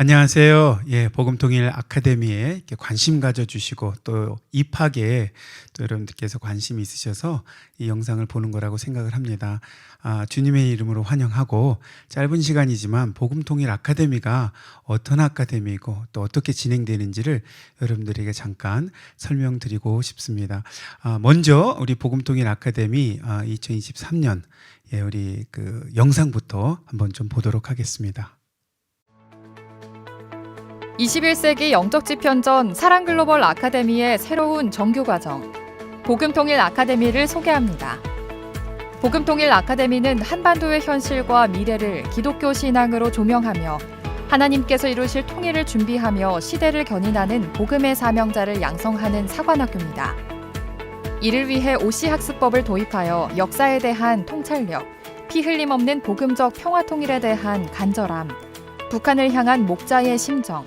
안녕하세요. 예, 복음통일 아카데미에 관심 가져주시고 또 입학에 또 여러분들께서 관심이 있으셔서 이 영상을 보는 거라고 생각을 합니다. 아, 주님의 이름으로 환영하고 짧은 시간이지만 복음통일 아카데미가 어떤 아카데미이고 또 어떻게 진행되는지를 여러분들에게 잠깐 설명드리고 싶습니다. 아, 먼저 우리 복음통일 아카데미 아, 2023년 예, 우리 그 영상부터 한번 좀 보도록 하겠습니다. 21세기 영적 지편전 사랑 글로벌 아카데미의 새로운 정규 과정 복음통일 아카데미를 소개합니다. 복음통일 아카데미는 한반도의 현실과 미래를 기독교 신앙으로 조명하며 하나님께서 이루실 통일을 준비하며 시대를 견인하는 복음의 사명자를 양성하는 사관학교입니다. 이를 위해 오시 학습법을 도입하여 역사에 대한 통찰력, 피 흘림 없는 복음적 평화 통일에 대한 간절함, 북한을 향한 목자의 심정,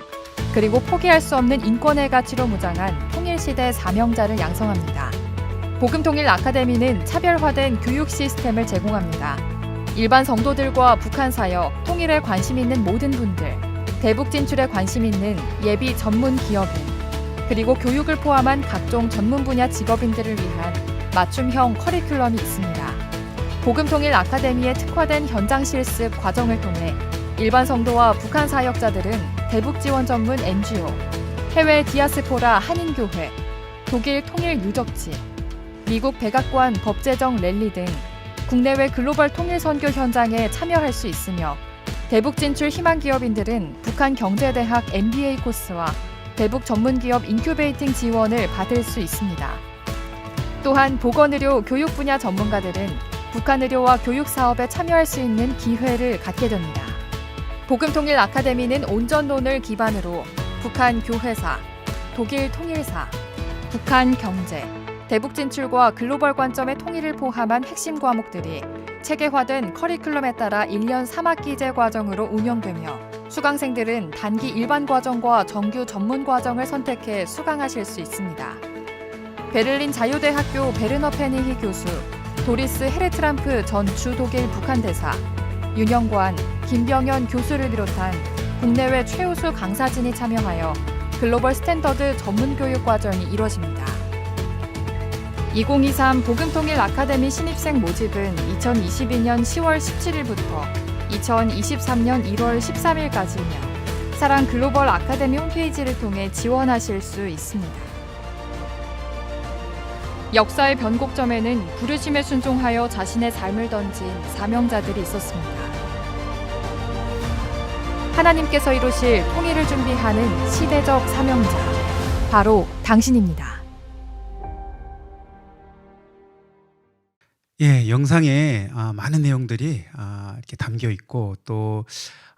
그리고 포기할 수 없는 인권의 가치로 무장한 통일시대 사명자를 양성합니다. 복음통일 아카데미는 차별화된 교육 시스템을 제공합니다. 일반 성도들과 북한 사역, 통일에 관심 있는 모든 분들, 대북 진출에 관심 있는 예비 전문 기업인, 그리고 교육을 포함한 각종 전문 분야 직업인들을 위한 맞춤형 커리큘럼이 있습니다. 복음통일 아카데미의 특화된 현장 실습 과정을 통해 일반 성도와 북한 사역자들은 대북 지원 전문 NGO, 해외 디아스포라 한인교회, 독일 통일 유적지, 미국 백악관 법제정 랠리 등 국내외 글로벌 통일 선교 현장에 참여할 수 있으며 대북 진출 희망 기업인들은 북한 경제대학 MBA 코스와 대북 전문 기업 인큐베이팅 지원을 받을 수 있습니다. 또한 보건의료 교육 분야 전문가들은 북한 의료와 교육 사업에 참여할 수 있는 기회를 갖게 됩니다. 복음통일 아카데미는 온전론을 기반으로 북한 교회사, 독일 통일사, 북한 경제, 대북 진출과 글로벌 관점의 통일을 포함한 핵심 과목들이 체계화된 커리큘럼에 따라 1년 3학기제 과정으로 운영되며 수강생들은 단기 일반 과정과 정규 전문 과정을 선택해 수강하실 수 있습니다. 베를린 자유대학교 베르너 페니히 교수, 도리스 헤르트람프 전 주 독일 북한 대사, 윤영관, 김병현 교수를 비롯한 국내외 최우수 강사진이 참여하여 글로벌 스탠더드 전문 교육 과정이 이루어집니다. 2023 복음통일 아카데미 신입생 모집은 2022년 10월 17일부터 2023년 1월 13일까지며 사랑 글로벌 아카데미 홈페이지를 통해 지원하실 수 있습니다. 역사의 변곡점에는 부르심에 순종하여 자신의 삶을 던진 사명자들이 있었습니다. 하나님께서 이루실 통일을 준비하는 시대적 사명자, 바로 당신입니다. 예, 영상에 아, 많은 내용들이 아, 이렇게 담겨 있고 또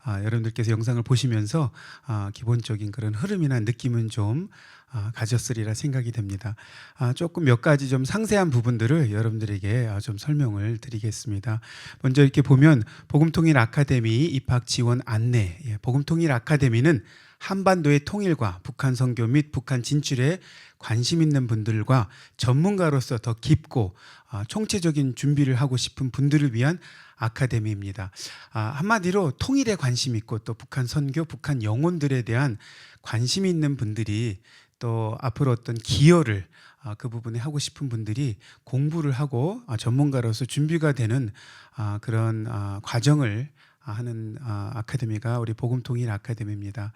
아, 여러분들께서 영상을 보시면서 아, 기본적인 그런 흐름이나 느낌은 좀 아, 가졌으리라 생각이 됩니다. 아, 조금 몇 가지 좀 상세한 부분들을 여러분들에게 아, 좀 설명을 드리겠습니다. 먼저 이렇게 보면 복음통일 아카데미 입학 지원 안내. 예, 복음통일 아카데미는 한반도의 통일과 북한 선교 및 북한 진출에 관심 있는 분들과 전문가로서 더 깊고 아, 총체적인 준비를 하고 싶은 분들을 위한 아카데미입니다. 아, 한마디로 통일에 관심 있고 또 북한 선교, 북한 영혼들에 대한 관심 있는 분들이 또 앞으로 어떤 기여를 아, 그 부분에 하고 싶은 분들이 공부를 하고 아, 전문가로서 준비가 되는 아, 그런 아, 과정을 아, 하는 아, 아카데미가 우리 복음통일 아카데미입니다.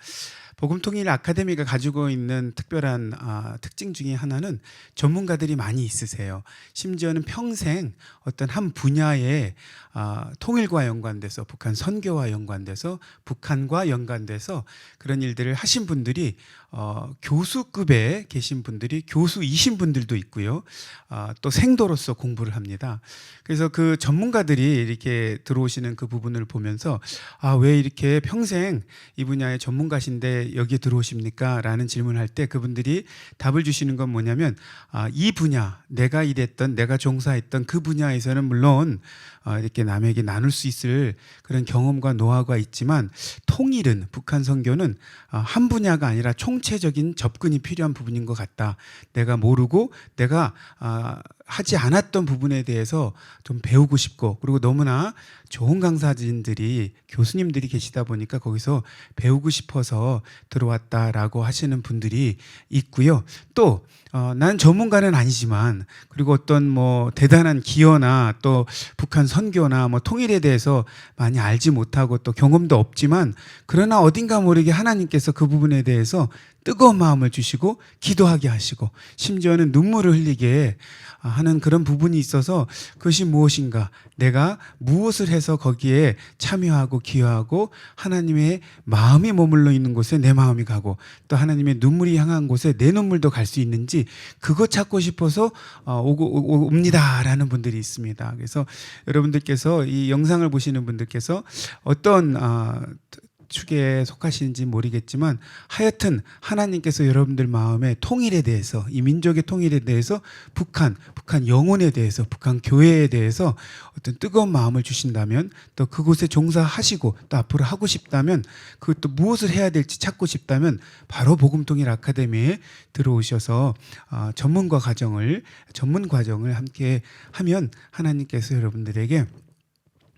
복음통일 아카데미가 가지고 있는 특별한 아, 특징 중에 하나는 전문가들이 많이 있으세요. 심지어는 평생 어떤 한 분야의 아, 통일과 연관돼서 북한 선교와 연관돼서 북한과 연관돼서 그런 일들을 하신 분들이 어, 교수급에 계신 분들이 교수이신 분들도 있고요. 아, 또 생도로서 공부를 합니다. 그래서 그 전문가들이 이렇게 들어오시는 그 부분을 보면 서 아, 왜 이렇게 평생 이 분야의 전문가신데 여기에 들어오십니까? 라는 질문을 할 때 그분들이 답을 주시는 건 뭐냐면 아, 이 분야, 내가 일했던, 내가 종사했던 그 분야에서는 물론 어, 이렇게 남에게 나눌 수 있을 그런 경험과 노하우가 있지만 통일은 북한 선교는 어, 한 분야가 아니라 총체적인 접근이 필요한 부분인 것 같다. 내가 모르고 내가 아, 하지 않았던 부분에 대해서 좀 배우고 싶고 그리고 너무나 좋은 강사진들이 교수님들이 계시다 보니까 거기서 배우고 싶어서 들어왔다라고 하시는 분들이 있고요. 또 어, 난 전문가는 아니지만 그리고 어떤 뭐 대단한 기여나 또 북한 선교나 뭐 통일에 대해서 많이 알지 못하고 또 경험도 없지만 그러나 어딘가 모르게 하나님께서 그 부분에 대해서 뜨거운 마음을 주시고 기도하게 하시고 심지어는 눈물을 흘리게 하는 그런 부분이 있어서 그것이 무엇인가 내가 무엇을 해서 거기에 참여하고 기여하고 하나님의 마음이 머물러 있는 곳에 내 마음이 가고 또 하나님의 눈물이 향한 곳에 내 눈물도 갈 수 있는지 그거 찾고 싶어서 어, 오고 오- 옵니다라는 분들이 있습니다. 그래서 여러분들께서 이 영상을 보시는 분들께서 어떤 아, 축에 속하시는지 모르겠지만 하여튼 하나님께서 여러분들 마음의 통일에 대해서 이 민족의 통일에 대해서 북한 북한 영혼에 대해서 북한 교회에 대해서 어떤 뜨거운 마음을 주신다면 또 그곳에 종사하시고 또 앞으로 하고 싶다면 그것도 무엇을 해야 될지 찾고 싶다면 바로 복음통일 아카데미에 들어오셔서 아, 전문가 과정을 전문 과정을 함께 하면 하나님께서 여러분들에게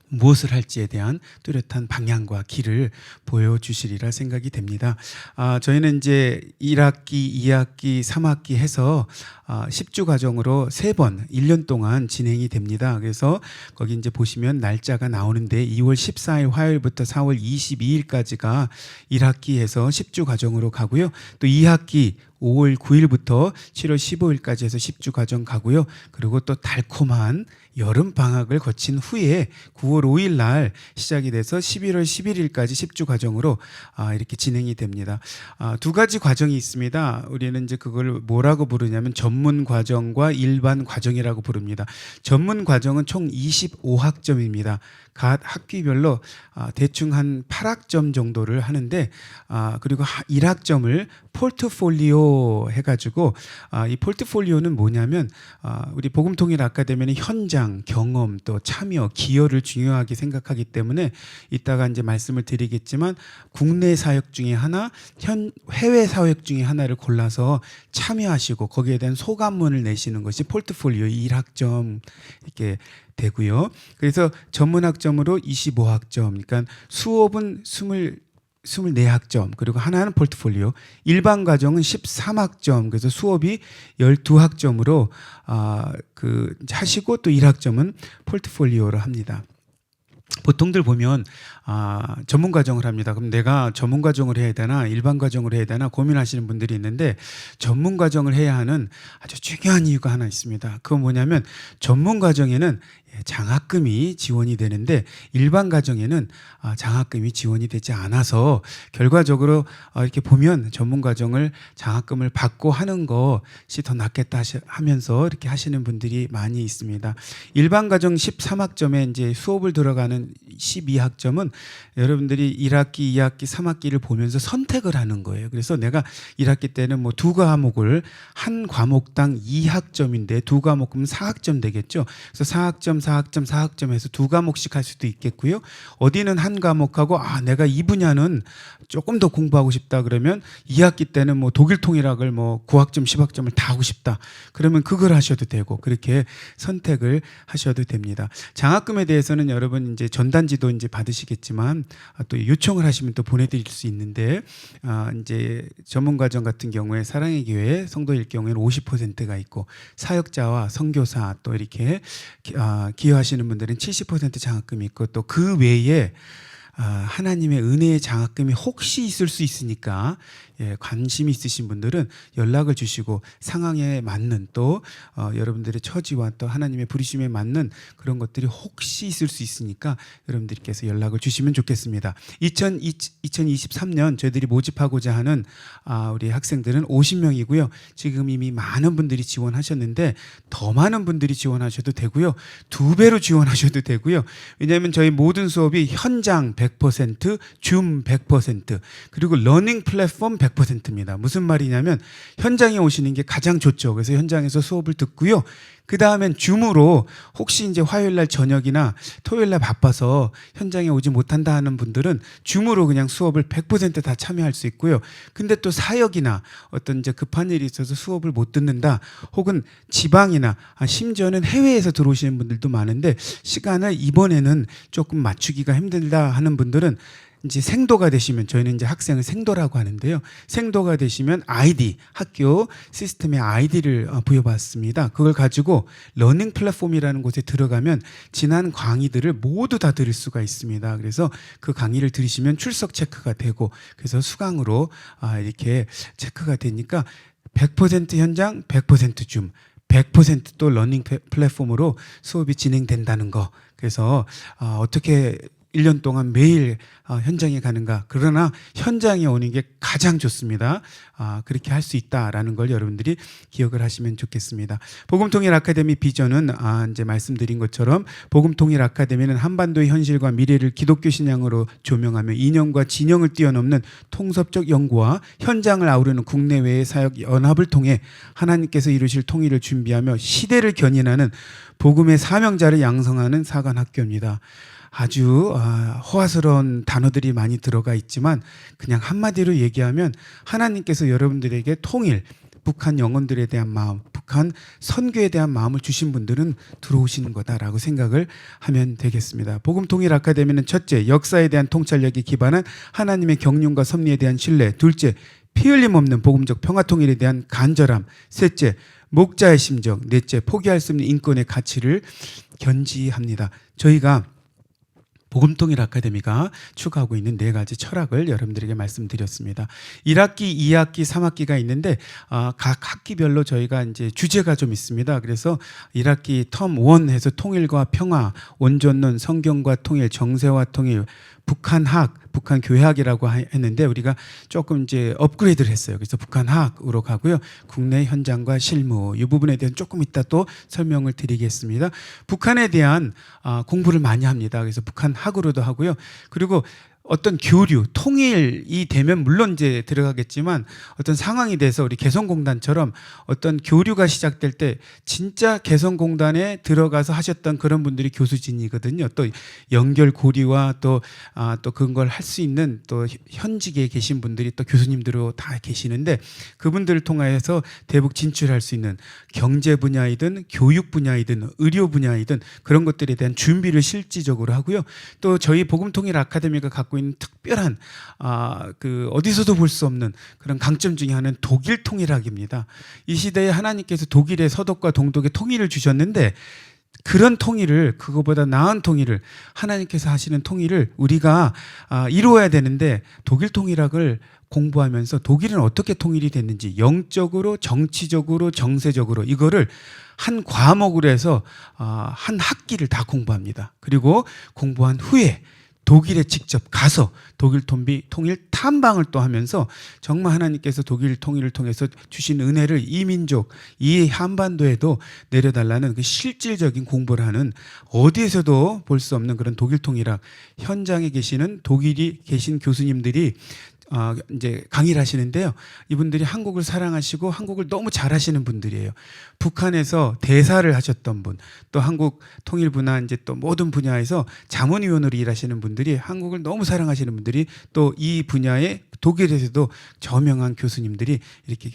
무엇을 할지에 대한 뚜렷한 방향과 길을 보여주시리라 생각이 됩니다. 아, 저희는 이제 1학기, 2학기, 3학기 해서 아, 10주 과정으로 세번 1년 동안 진행이 됩니다. 그래서 거기 이제 보시면 날짜가 나오는데 2월 14일 화요일부터 4월 22일까지가 1학기에서 10주 과정으로 가고요. 또 2학기 5월 9일부터 7월 15일까지 해서 10주 과정 가고요. 그리고 또 달콤한 여름 방학을 거친 후에 9월 5일 날 시작이 돼서 11월 11일까지 10주 과정으로 아, 이렇게 진행이 됩니다. 아, 두 가지 과정이 있습니다. 우리는 이제 그걸 뭐라고 부르냐면 전문 과정과 일반 과정이라고 부릅니다. 전문 과정은 총 25학점입니다. 각 학기별로 아, 대충 한 8학점 정도를 하는데 아, 그리고 1학점을 폴 해가지고 아, 이 폴트폴리오는 뭐냐면 아, 우리 복음통일 아카데미는 현장 경험 또 참여 기여를 중요하게 생각하기 때문에 이따가 이제 말씀을 드리겠지만 국내 사역 중에 하나 현 해외 사역 중에 하나를 골라서 참여하시고 거기에 대한 소감문을 내시는 것이 폴트폴리오 1학점 이렇게 되고요. 그래서 전문 학점으로 25학점. 그러니까 수업은 20 24학점 그리고 하나는 폴트폴리오 일반 과정은 13학점 그래서 수업이 12학점으로 아 그 하시고 또 1학점은 폴트폴리오를 합니다. 보통들 보면 아, 전문 과정을 합니다. 그럼 내가 전문 과정을 해야 되나 일반 과정을 해야 되나 고민하시는 분들이 있는데 전문 과정을 해야 하는 아주 중요한 이유가 하나 있습니다. 그건 뭐냐면 전문 과정에는 예, 장학금이 지원이 되는데 일반 과정에는 아, 장학금이 지원이 되지 않아서 결과적으로 아, 이렇게 보면 전문 과정을 장학금을 받고 하는 것이 더 낫겠다 하면서 이렇게 하시는 분들이 많이 있습니다. 일반 과정 13학점에 이제 수업을 들어가는 12학점은 여러분들이 1학기, 2학기, 3학기를 보면서 선택을 하는 거예요. 그래서 내가 1학기 때는 뭐 두 과목을 한 과목당 2학점인데 두 과목이면 4학점 되겠죠. 그래서 4학점, 4학점, 4학점 해서 두 과목씩 할 수도 있겠고요. 어디는 한 과목하고 아, 내가 이 분야는 조금 더 공부하고 싶다 그러면 2학기 때는 뭐 독일 통일학을 뭐 9학점, 10학점을 다 하고 싶다. 그러면 그걸 하셔도 되고 그렇게 선택을 하셔도 됩니다. 장학금에 대해서는 여러분 이제 전단지도 이제 받으시겠지만 아, 또 요청을 하시면 또 보내 드릴 수 있는데 아, 이제 전문 과정 같은 경우에 사랑의 교회 성도일 경우에는 50%가 있고 사역자와 선교사 또 이렇게 기- 아, 기여하시는 분들은 70% 장학금이 있고 또 그 외에 아, 하나님의 은혜의 장학금이 혹시 있을 수 있으니까 예, 관심이 있으신 분들은 연락을 주시고 상황에 맞는 또 어, 여러분들의 처지와 또 하나님의 부르심에 맞는 그런 것들이 혹시 있을 수 있으니까 여러분들께서 연락을 주시면 좋겠습니다. 2020, 2023년 저희들이 모집하고자 하는 아, 우리 학생들은 50명이고요. 지금 이미 많은 분들이 지원하셨는데 더 많은 분들이 지원하셔도 되고요. 두 배로 지원하셔도 되고요. 왜냐하면 저희 모든 수업이 현장 100%, 줌 100%, 그리고 러닝 플랫폼 100% 입니다. 무슨 말이냐면 현장에 오시는 게 가장 좋죠. 그래서 현장에서 수업을 듣고요. 그 다음엔 줌으로 혹시 이제 화요일 날 저녁이나 토요일 날 바빠서 현장에 오지 못한다 하는 분들은 줌으로 그냥 수업을 100%다 참여할 수 있고요. 근데 또 사역이나 어떤 이제 급한 일이 있어서 수업을 못 듣는다 혹은 지방이나 아, 심지어는 해외에서 들어오시는 분들도 많은데 시간을 이번에는 조금 맞추기가 힘들다 하는 분들은 이제 생도가 되시면 저희는 이제 학생을 생도라고 하는데요. 생도가 되시면 아이디 학교 시스템의 아이디를 어, 부여받습니다. 그걸 가지고 러닝 플랫폼이라는 곳에 들어가면 지난 강의들을 모두 다 들을 수가 있습니다. 그래서 그 강의를 들으시면 출석 체크가 되고 그래서 수강으로 아, 이렇게 체크가 되니까 100% 현장, 100% 줌. 100%또 러닝 플- 플랫폼으로 수업이 진행된다는 거. 그래서 아, 어떻게 1년 동안 매일 아, 현장에 가는가. 그러나 현장에 오는 게 가장 좋습니다. 아, 그렇게 할 수 있다라는 걸 여러분들이 기억을 하시면 좋겠습니다. 복음통일 아카데미 비전은 아, 이제 말씀드린 것처럼 복음통일 아카데미는 한반도의 현실과 미래를 기독교 신앙으로 조명하며 이념과 진영을 뛰어넘는 통섭적 연구와 현장을 아우르는 국내외의 사역 연합을 통해 하나님께서 이루실 통일을 준비하며 시대를 견인하는 복음의 사명자를 양성하는 사관 학교입니다. 아주 아, 호화스러운 단어들이 많이 들어가 있지만 그냥 한마디로 얘기하면 하나님께서 여러분들에게 통일, 북한 영혼들에 대한 마음, 북한 선교에 대한 마음을 주신 분들은 들어오시는 거다라고 생각을 하면 되겠습니다. 복음 통일 아카데미는 첫째, 역사에 대한 통찰력이 기반한 하나님의 경륜과 섭리에 대한 신뢰, 둘째, 피 흘림 없는 복음적 평화 통일에 대한 간절함, 셋째, 목자의 심정, 넷째, 포기할 수 없는 인권의 가치를 견지합니다. 저희가 복음통일 아카데미가 추구하고 있는 네 가지 철학을 여러분들에게 말씀드렸습니다. 1학기, 2학기, 3학기가 있는데 아, 각 학기별로 저희가 이제 주제가 좀 있습니다. 그래서 1학기 텀 1 해서 통일과 평화, 온전론, 성경과 통일, 정세와 통일, 북한학, 북한 교회학이라고 하- 했는데 우리가 조금 이제 업그레이드를 했어요. 그래서 북한학으로 가고요. 국내 현장과 실무 이 부분에 대한 조금 이따 또 설명을 드리겠습니다. 북한에 대한 아, 공부를 많이 합니다. 그래서 북한학으로도 하고요. 그리고 어떤 교류, 통일이 되면 물론 이제 들어가겠지만 어떤 상황이 돼서 우리 개성공단처럼 어떤 교류가 시작될 때 진짜 개성공단에 들어가서 하셨던 그런 분들이 교수진이거든요. 또 연결 고리와 또, 아, 또 그런 걸 할 수 있는 또 현직에 계신 분들이 또 교수님들로 다 계시는데 그분들을 통하여서 대북 진출할 수 있는 경제 분야이든 교육 분야이든 의료 분야이든 그런 것들에 대한 준비를 실질적으로 하고요. 또 저희 복음통일 아카데미가 갖고 있는 특별한 아, 그 어디서도 볼 수 없는 그런 강점 중에 하나는 독일 통일학입니다. 이 시대에 하나님께서 독일의 서독과 동독의 통일을 주셨는데 그런 통일을 그거보다 나은 통일을 하나님께서 하시는 통일을 우리가 아, 이루어야 되는데 독일 통일학을 공부하면서 독일은 어떻게 통일이 됐는지 영적으로 정치적으로 정세적으로 이거를 한 과목으로 해서 아, 한 학기를 다 공부합니다. 그리고 공부한 후에 독일에 직접 가서 독일 통비 통일 탐방을 또 하면서 정말 하나님께서 독일 통일을 통해서 주신 은혜를 이 민족 이 한반도에도 내려달라는 그 실질적인 공부를 하는 어디에서도 볼 수 없는 그런 독일 통일학 현장에 계시는 독일이 계신 교수님들이 아, 이제 강의를 하시는데요. 이분들이 한국을 사랑하시고 한국을 너무 잘하시는 분들이에요. 북한에서 대사를 하셨던 분, 또 한국 통일부나 이제 또 모든 분야에서 자문위원으로 일하시는 분들이 한국을 너무 사랑하시는 분들이 또 이 분야에 독일에서도 저명한 교수님들이 이렇게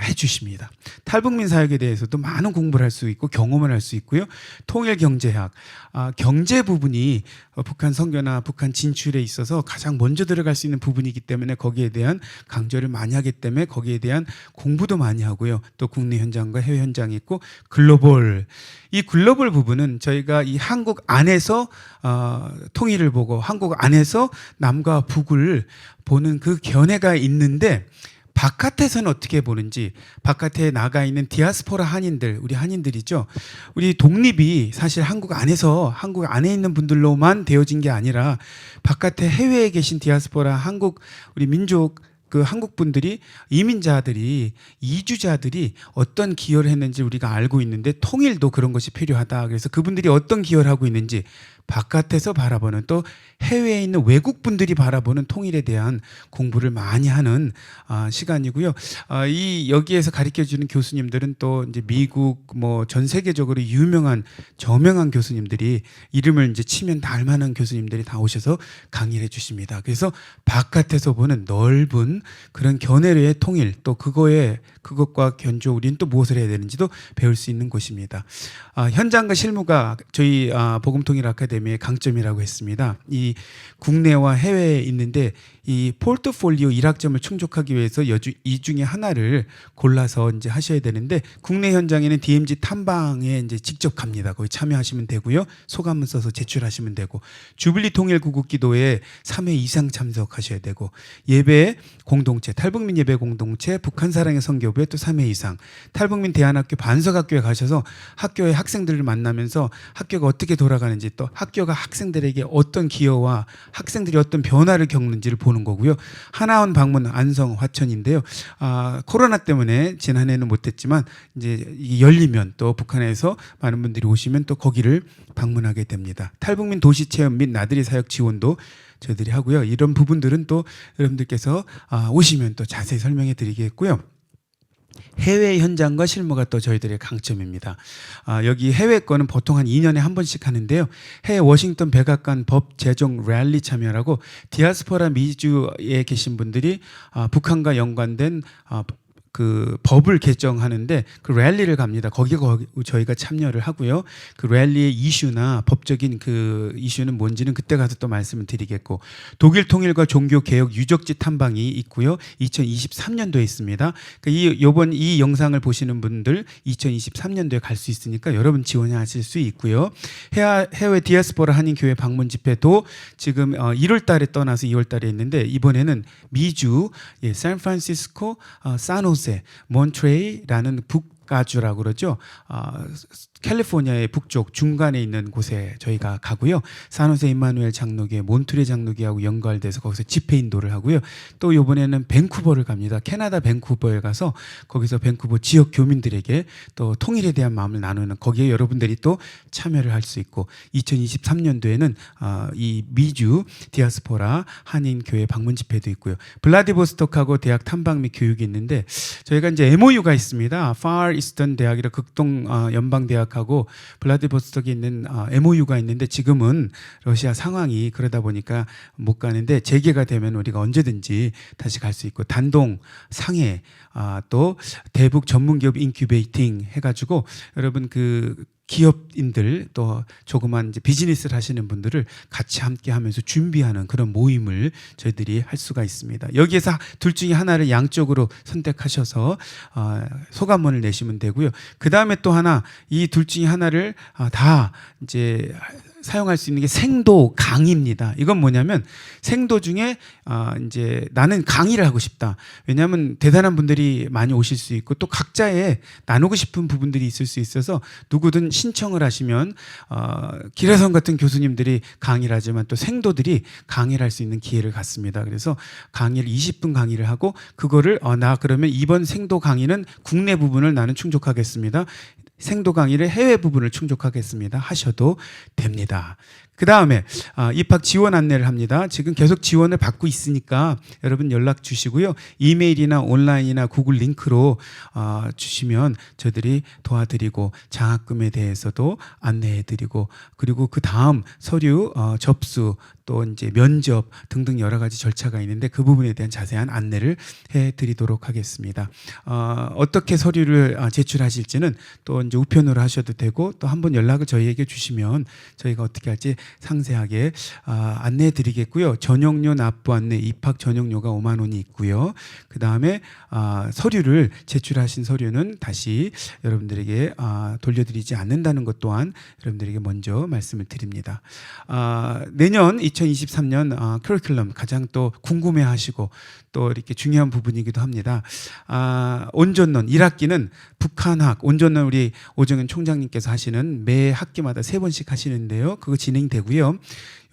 해주십니다. 탈북민 사역에 대해서도 많은 공부를 할 수 있고 경험을 할 수 있고요. 통일 경제학, 아, 경제 부분이 어, 북한 선교나 북한 진출에 있어서 가장 먼저 들어갈 수 있는 부분이기 때문에 거기에 대한 강조를 많이 하기 때문에 거기에 대한 공부도 많이 하고요. 또 국내 현장과 해외 현장이 있고 글로벌 이 글로벌 부분은 저희가 이 한국 안에서 어, 통일을 보고 한국 안에서 남과 북을 보는 그 견해가 있는데 바깥에서는 어떻게 보는지 바깥에 나가 있는 디아스포라 한인들 우리 한인들이죠 우리 독립이 사실 한국 안에서 한국 안에 있는 분들로만 되어진 게 아니라 바깥에 해외에 계신 디아스포라 한국 우리 민족 그 한국 분들이 이민자들이 이주자들이 어떤 기여를 했는지 우리가 알고 있는데 통일도 그런 것이 필요하다. 그래서 그분들이 어떤 기여를 하고 있는지 바깥에서 바라보는 또 해외에 있는 외국 분들이 바라보는 통일에 대한 공부를 많이 하는 아, 시간이고요. 아, 이 여기에서 가르쳐 주는 교수님들은 또 이제 미국 뭐 전 세계적으로 유명한 저명한 교수님들이 이름을 이제 치면 다 알만한 교수님들이 다 오셔서 강의를 해 주십니다. 그래서 바깥에서 보는 넓은 그런 견해의 통일 또 그거에 그것과 견조 우리는 또 무엇을 해야 되는지도 배울 수 있는 곳입니다. 아, 현장과 실무가 저희 아, 복음통일 아카데미의 강점이라고 했습니다. 이 국내와 해외에 있는데 이 포트폴리오 일학점을 충족하기 위해서 여주, 이 중에 하나를 골라서 이제 하셔야 되는데 국내 현장에는 DMZ 탐방에 이제 직접 갑니다. 거기 참여하시면 되고요. 소감문 써서 제출하시면 되고 주빌리 통일 구국 기도에 3회 이상 참석하셔야 되고 예배 공동체 탈북민 예배 공동체 북한 사랑의 선교부에 또 3회 이상 탈북민 대안학교 반석학교에 가셔서 학교의 학생들을 만나면서 학교가 어떻게 돌아가는지 또 학교가 학생들에게 어떤 기여와 학생들이 어떤 변화를 겪는지를 보는 거고요. 하나원 방문 안성 화천인데요. 아, 코로나 때문에 지난해는 못했지만 이제 이 열리면 또 북한에서 많은 분들이 오시면 또 거기를 방문하게 됩니다. 탈북민 도시 체험 및 나들이 사역 지원도 저희들이 하고요. 이런 부분들은 또 여러분들께서 아, 오시면 또 자세히 설명해 드리겠고요. 해외 현장과 실무가 또 저희들의 강점입니다. 아, 여기 해외 거는 보통 한 2년에 한 번씩 하는데요. 해외 워싱턴 백악관 법 제정 랠리 참여라고 디아스포라 미주에 계신 분들이 아, 북한과 연관된 아, 그 법을 개정하는데 그 랠리를 갑니다. 거기에 거기 저희가 참여를 하고요. 그 랠리의 이슈나 법적인 그 이슈는 뭔지는 그때 가서 또 말씀을 드리겠고 독일 통일과 종교 개혁 유적지 탐방이 있고요. 2023년도에 있습니다. 그이 요번 이 영상을 보시는 분들 2023년도에 갈 수 있으니까 여러분 지원하실 수 있고요. 해외, 해외 디아스포라 한인 교회 방문 집회도 지금 어, 1월 달에 떠나서 2월 달에 있는데 이번에는 미주, 예, 샌프란시스코, 어, 산호세, 몬트레이라는 북가주라고 그러죠. 어, 캘리포니아의 북쪽 중간에 있는 곳에 저희가 가고요. 산호세 임마누엘 장로교, 몬트레 장로교하고 연결돼서 거기서 집회 인도를 하고요. 또 이번에는 밴쿠버를 갑니다. 캐나다 밴쿠버에 가서 거기서 밴쿠버 지역 교민들에게 또 통일에 대한 마음을 나누는 거기에 여러분들이 또 참여를 할 수 있고 2023년도에는 아, 이 미주 디아스포라 한인 교회 방문 집회도 있고요. 블라디보스톡하고 대학 탐방 및 교육이 있는데 저희가 이제 MOU가 있습니다. Far Eastern 대학이라 극동 아, 연방 대학 하고 블라디보스톡에 있는 아, MOU가 있는데 지금은 러시아 상황이 그러다 보니까 못 가는데 재개가 되면 우리가 언제든지 다시 갈 수 있고 단동 상해 아, 또 대북 전문기업 인큐베이팅 해가지고 여러분 그 기업인들 또 조그만 이제 비즈니스를 하시는 분들을 같이 함께 하면서 준비하는 그런 모임을 저희들이 할 수가 있습니다. 여기에서 둘 중에 하나를 양쪽으로 선택하셔서 어, 소감문을 내시면 되고요. 그 다음에 또 하나 이 둘 중에 하나를 아, 다 이제 사용할 수 있는 게 생도 강의입니다. 이건 뭐냐면 생도 중에 아 이제 나는 강의를 하고 싶다. 왜냐하면 대단한 분들이 많이 오실 수 있고 또 각자의 나누고 싶은 부분들이 있을 수 있어서 누구든 신청을 하시면 어, 기라성 같은 교수님들이 강의를 하지만 또 생도들이 강의를 할 수 있는 기회를 갖습니다. 그래서 강의를 20분 강의를 하고 그거를 어, 나 그러면 이번 생도 강의는 국내 부분을 나는 충족하겠습니다. 생도 강의를 해외 부분을 충족하겠습니다. 하셔도 됩니다. 그 다음에 아, 입학 지원 안내를 합니다. 지금 계속 지원을 받고 있으니까 여러분 연락 주시고요. 이메일이나 온라인이나 구글 링크로 아, 주시면 저희들이 도와드리고 장학금에 대해서도 안내해드리고 그리고 그 다음 서류 어, 접수 또 이제 면접 등등 여러 가지 절차가 있는데 그 부분에 대한 자세한 안내를 해드리도록 하겠습니다. 어, 어떻게 서류를 아, 제출하실지는 또 이제 우편으로 하셔도 되고 또 한번 연락을 저희에게 주시면 저희가 어떻게 할지 상세하게 아, 안내해 드리겠고요. 전용료 납부 안내 입학 전용료가 5만 원이 있고요. 그 다음에 아, 서류를 제출하신 서류는 다시 여러분들에게 아, 돌려드리지 않는다는 것 또한 여러분들에게 먼저 말씀을 드립니다. 아, 내년 2023년 아, 커리큘럼 가장 또 궁금해하시고 또 이렇게 중요한 부분이기도 합니다. 아, 온전론 1학기는 북한학 온전론 우리 오정현 총장님께서 하시는 매 학기마다 세 번씩 하시는데요. 그거 진행되고요.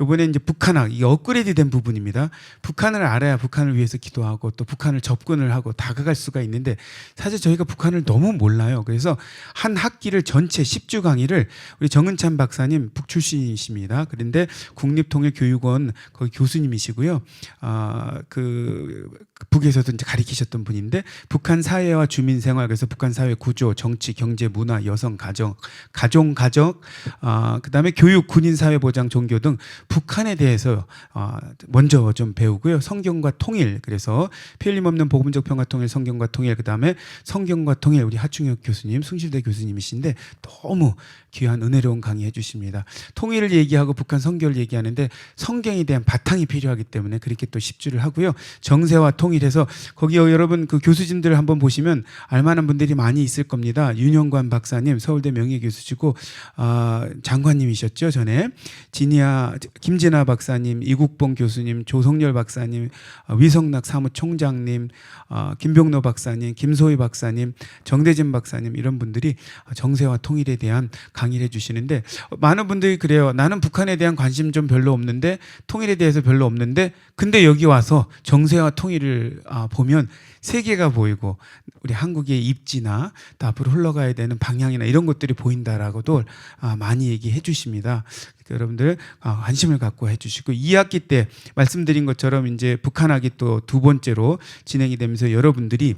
요번에 이제 북한학 이 업그레이드 된 부분입니다. 북한을 알아야 북한을 위해서 기도하고 또 북한을 접근을 하고 다가갈 수가 있는데 사실 저희가 북한을 너무 몰라요. 그래서 한 학기를 전체 10주 강의를 우리 정은찬 박사님 북 출신이십니다. 그런데 국립통일교육원 거기 교수님이시고요. 아, 그 북에서도 이제 가리키셨던 분인데 북한 사회와 주민 생활 그래서 북한 사회 구조, 정치, 경제, 문화, 여성, 가정, 가정, 가족, 아, 그다음에 교육, 군인 사회 보장, 종교 등 북한에 대해서 아, 먼저 좀 배우고요. 성경과 통일 그래서 필림 없는 복음적 평화 통일, 성경과 통일 그다음에 성경과 통일 우리 하충혁 교수님, 숭실대 교수님이신데 너무 귀한 은혜로운 강의해 주십니다. 통일을 얘기하고 북한 성교를 얘기하는데 성경에 대한 바탕이 필요하기 때문에 그렇게 또 10주를 하고요. 정세와 통 일해서 거기 여러분 그 교수진들 한번 보시면 알만한 분들이 많이 있을 겁니다. 윤영관 박사님 서울대 명예교수시고 아, 장관님이셨죠 전에 진이아 김진아 박사님, 이국봉 교수님, 조성열 박사님, 아, 위성락 사무총장님, 아, 김병노 박사님, 김소희 박사님, 정대진 박사님 이런 분들이 정세와 통일에 대한 강의를 해주시는데 많은 분들이 그래요. 나는 북한에 대한 관심 좀 별로 없는데 통일에 대해서 별로 없는데 근데 여기 와서 정세와 통일을 아, 보면 세계가 보이고 우리 한국의 입지나 또 앞으로 흘러가야 되는 방향이나 이런 것들이 보인다라고도 아, 많이 얘기해 주십니다. 그러니까 여러분들 아, 관심을 갖고 해주시고 2학기 때 말씀드린 것처럼 이제 북한학이 또두 번째로 진행이 되면서 여러분들이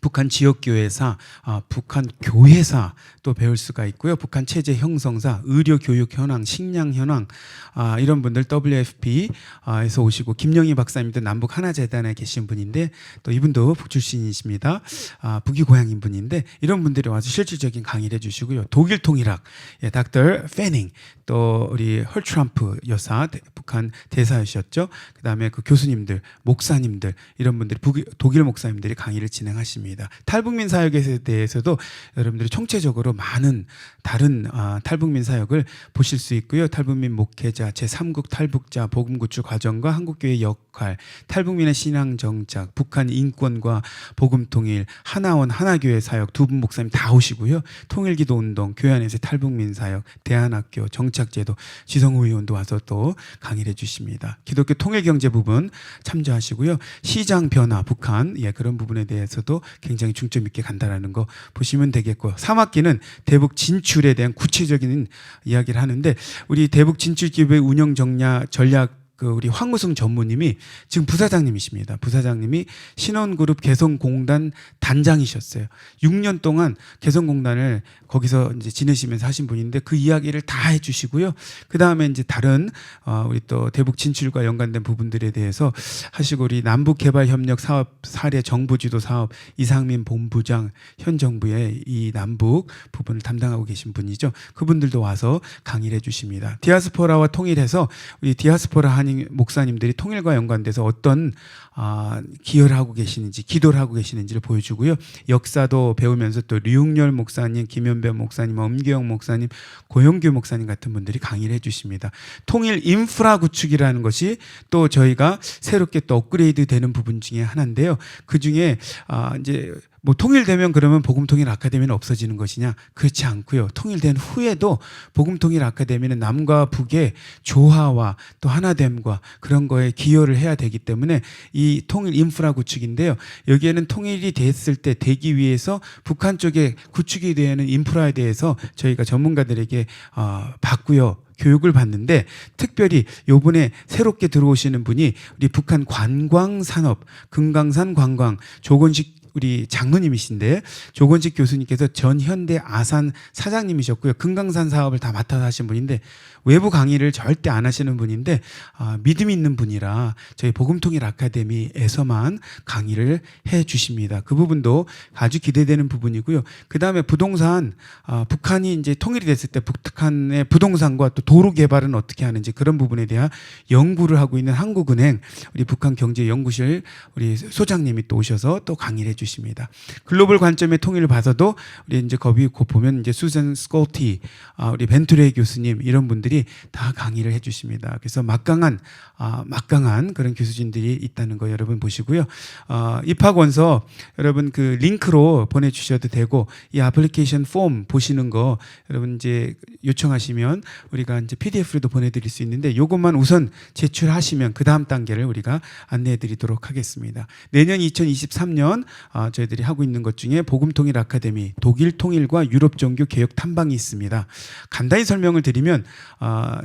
북한 지역교회사, 아, 북한 교회사 또 배울 수가 있고요. 북한 체제 형성사, 의료 교육 현황, 식량 현황 아, 이런 분들 WFP에서 오시고 김영희 박사님도 남북 하나 재단에 계신 분인데 또 이분도 북 출신이십니다. 아, 북이 고향인 분인데 이런 분들이 와서 실질적인 강의를 해주시고요. 독일 통일학, 예, 닥터 페닝 또 우리 헐 트럼프 여사 대- 북한 대사이셨죠. 그다음에 그 교수님들, 목사님들 이런 분들이 북, 독일 목사님들이 강의를 진행하 십니다. 탈북민 사역에 대해서도 여러분들이 총체적으로 많은 다른 아, 탈북민 사역을 보실 수 있고요. 탈북민 목회자, 제3국 탈북자 복음 구출 과정과 한국교회 역할, 탈북민의 신앙 정착, 북한 인권과 복음 통일, 하나원 하나교회 사역 두 분 목사님 다 오시고요. 통일기도 운동, 교회 안에서 탈북민 사역, 대한학교 정착제도, 지성우 의원도 와서 또 강의를 해주십니다. 기독교 통일경제 부분 참조하시고요. 시장 변화, 북한 예 그런 부분에 대해서도 굉장히 중점 있게 간다라는 거 보시면 되겠고 3학기는 대북 진출에 대한 구체적인 이야기를 하는데 우리 대북 진출 기업의 운영 정략 전략 그 우리 황무승 전무님이 지금 부사장님이십니다. 부사장님이 신원그룹 개성공단 단장이셨어요. 6년 동안 개성공단을 거기서 이제 지내시면서 하신 분인데 그 이야기를 다 해주시고요. 그 다음에 이제 다른 어, 우리 또 대북 진출과 연관된 부분들에 대해서 하시고 우리 남북 개발 협력 사업 사례 정부 주도 사업 이상민 본부장 현 정부의 이 남북 부분을 담당하고 계신 분이죠. 그분들도 와서 강의를 해주십니다. 디아스포라와 통일해서 우리 디아스포라 한인 목사님들이 통일과 연관돼서 어떤 아, 기여를 하고 계시는지 기도를 하고 계시는지를 보여주고요. 역사도 배우면서 또 류웅열 목사님, 김현배 목사님, 엄기영 목사님, 고영규 목사님 같은 분들이 강의를 해주십니다. 통일 인프라 구축이라는 것이 또 저희가 새롭게 또 업그레이드 되는 부분 중에 하나인데요. 그 중에 아, 이제 뭐 통일되면 그러면 복음통일 아카데미는 없어지는 것이냐? 그렇지 않고요. 통일된 후에도 복음통일 아카데미는 남과 북의 조화와 또 하나됨과 그런 거에 기여를 해야 되기 때문에 이 통일 인프라 구축인데요. 여기에는 통일이 됐을 때 되기 위해서 북한 쪽에 구축이 되는 인프라에 대해서 저희가 전문가들에게 어, 받고요. 교육을 받는데 특별히 요번에 새롭게 들어오시는 분이 우리 북한 관광 산업 금강산 관광 조건식 우리 장로님이신데 조건식 교수님께서 전현대 아산 사장님이셨고요. 금강산 사업을 다 맡아서 하신 분인데 외부 강의를 절대 안 하시는 분인데 아, 믿음 있는 분이라 저희 복음통일 아카데미에서만 강의를 해 주십니다. 그 부분도 아주 기대되는 부분이고요. 그 다음에 부동산 아, 북한이 이제 통일이 됐을 때 북한의 부동산과 또 도로 개발은 어떻게 하는지 그런 부분에 대한 연구를 하고 있는 한국은행 우리 북한 경제 연구실 우리 소장님이 또 오셔서 또 강의를 해주십니다. 주십니다. 글로벌 관점의 통일을 받아도 우리 이제 거기 곧 보면 이제 수잔 스콜티, 아, 우리 벤투레 교수님 이런 분들이 다 강의를 해주십니다. 그래서 막강한 아, 막강한 그런 교수진들이 있다는 거 여러분 보시고요. 아, 입학원서 여러분 그 링크로 보내주셔도 되고 이 애플리케이션 폼 보시는 거 여러분 이제 요청하시면 우리가 이제 PDF로도 보내드릴 수 있는데 요것만 우선 제출하시면 그 다음 단계를 우리가 안내해드리도록 하겠습니다. 내년 2023년 아, 저희들이 하고 있는 것 중에 복음 통일 아카데미 독일 통일과 유럽 종교 개혁 탐방이 있습니다. 간단히 설명을 드리면 아,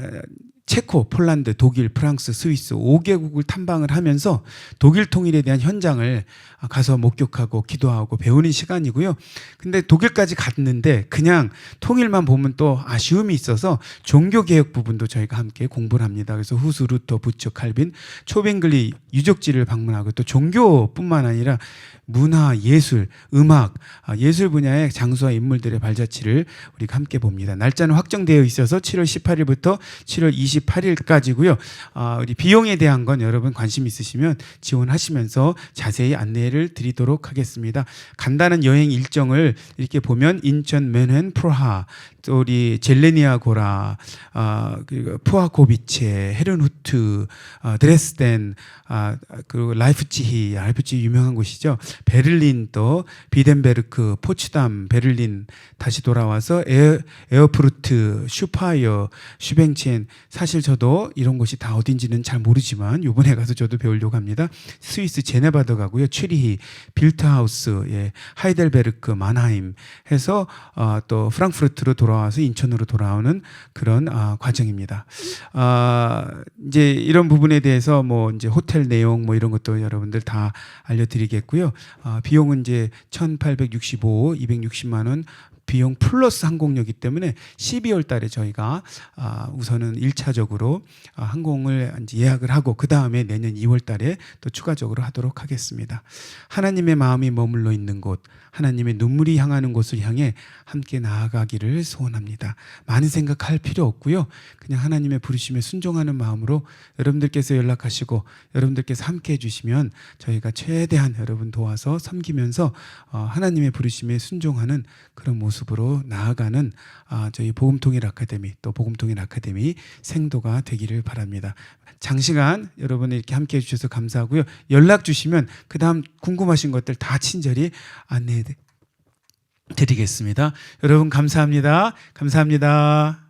체코, 폴란드, 독일, 프랑스, 스위스 5개국을 탐방을 하면서 독일 통일에 대한 현장을 가서 목격하고 기도하고 배우는 시간이고요. 근데 독일까지 갔는데 그냥 통일만 보면 또 아쉬움이 있어서 종교 개혁 부분도 저희가 함께 공부를 합니다. 그래서 후스, 루터, 부처, 칼빈, 초뱅글리 유적지를 방문하고 또 종교뿐만 아니라 문화, 예술, 음악, 아, 예술 분야의 장수와 인물들의 발자취를 우리가 함께 봅니다. 날짜는 확정되어 있어서 7월 18일부터 7월 28일까지고요. 아, 우리 비용에 대한 건 여러분 관심 있으시면 지원하시면서 자세히 안내 를 드리도록 하겠습니다. 간단한 여행 일정을 이렇게 보면 인천, 맨헨, 프라하, 또 우리 젤레니아 고라, 아, 그리고 푸아코비체, 헤른후트, 아, 드레스덴, 아, 그리고 라이프치히, 라이프치히 유명한 곳이죠. 베를린 또 비덴베르크, 포츠담, 베를린 다시 돌아와서 에어, 에어프루트, 슈파이어, 슈뱅첸 사실 저도 이런 곳이 다 어딘지는 잘 모르지만 이번에 가서 저도 배우려고 합니다. 스위스 제네바도 가고요. 취리 히, 빌트하우스, 예, 하이델베르크, 만하임 해서 어, 또 프랑크푸르트로 돌아와서 인천으로 돌아오는 그런 아, 과정입니다. 아, 이제 이런 부분에 대해서 뭐 이제 호텔 내용 뭐 이런 것도 여러분들 다 알려드리겠고요. 아, 비용은 이제 1,865, 260만 원. 비용 플러스 항공료이기 때문에 12월 달에 저희가 아, 우선은 1차적으로 아, 항공을 예약을 하고 그 다음에 내년 2월 달에 또 추가적으로 하도록 하겠습니다. 하나님의 마음이 머물러 있는 곳, 하나님의 눈물이 향하는 곳을 향해 함께 나아가기를 소원합니다. 많은 생각할 필요 없고요. 그냥 하나님의 부르심에 순종하는 마음으로 여러분들께서 연락하시고 여러분들께서 함께 해주시면 저희가 최대한 여러분 도와서 섬기면서 어, 하나님의 부르심에 순종하는 그런 모습 으로 나아가는 아, 저희 복음통일 아카데미 또 복음통일 아카데미 생도가 되기를 바랍니다. 장시간 여러분 이렇게 함께 해주셔서 감사하고요. 연락 주시면 그 다음 궁금하신 것들 다 친절히 안내해 드리겠습니다. 여러분 감사합니다. 감사합니다.